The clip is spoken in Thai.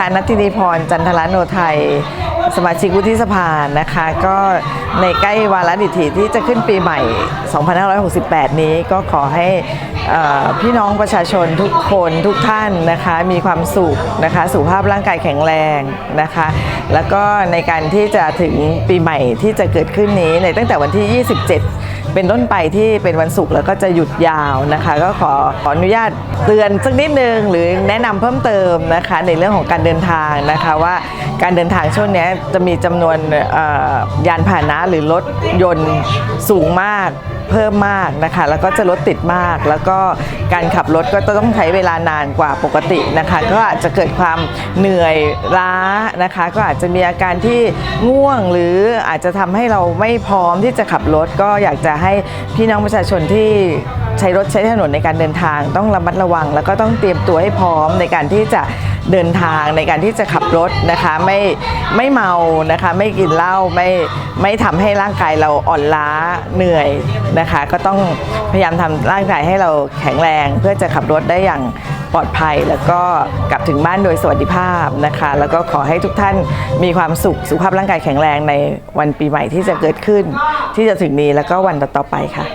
ค่ะนัทธินีพรจันทรโนไทย สมาชิกวุฒิสภานะคะ ก็ในใกล้วาระดิถีที่จะขึ้นปีใหม่ 2568 นี้ก็ขอให้พี่น้องประชาชนทุกคนทุกท่านนะคะ มีความสุขนะคะ สุขภาพร่างกายแข็งแรงนะคะ แล้วก็ในการที่จะถึงปีใหม่ที่จะเกิดขึ้นนี้ในตั้งแต่วันที่ 27 เป็นต้นไปที่เป็นวันศุกร์แล้วก็จะหยุดยาวนะคะ ก็ขอขออนุญาตเตือนสักนิดนึงหรือแนะนำเพิ่มเติมนะคะ ในเรื่องของการเดินทางนะคะว่าการเดินทางช่วงนี้จะมีจำนวนยานพาหนะหรือรถยนต์สูงมากเพิ่มมากนะคะ แล้วก็จะรถติดมากแล้วก็การขับรถก็ต้องใช้เวลานานกว่าปกตินะคะ ก็อาจจะเกิดความเหนื่อยล้านะคะ ก็อาจจะมีอาการที่ง่วงหรืออาจจะทำให้เราไม่พร้อมที่จะขับรถ ก็อยากจะให้พี่น้องประชาชนที่ใช้รถใช้ถนนในการเดินทาง ต้องระมัดระวัง แล้วก็ต้องเตรียมตัวให้พร้อมในการที่จะ เดินทางในการที่จะขับรถนะคะไม่ไม่เมานะคะไม่กินเหล้าไม่ไม่ทำให้ร่างกายเราอ่อนล้าเหนื่อยนะคะ ก็ต้องพยายามทำร่างกายให้เราแข็งแรงเพื่อจะขับรถได้อย่างปลอดภัยแล้วก็กลับถึงบ้านโดยสวัสดิภาพนะคะ แล้วก็ขอให้ทุกท่านมีความสุขสุขภาพร่างกายแข็งแรงในวันปีใหม่ที่จะเกิดขึ้น ที่จะถึงนี้แล้วก็วันต่อๆไปค่ะ